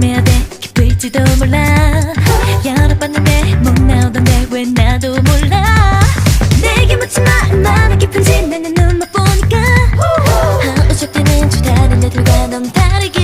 헤매야 돼. 기쁠지도 몰라. 여러 번 했는데 못 나오던데 왜 나도 몰라? 내게 묻지 마. 얼마나 깊은 지내는 눈만 보니까. 아, 하우실 때는 줄 다는 애들과 넌 다르게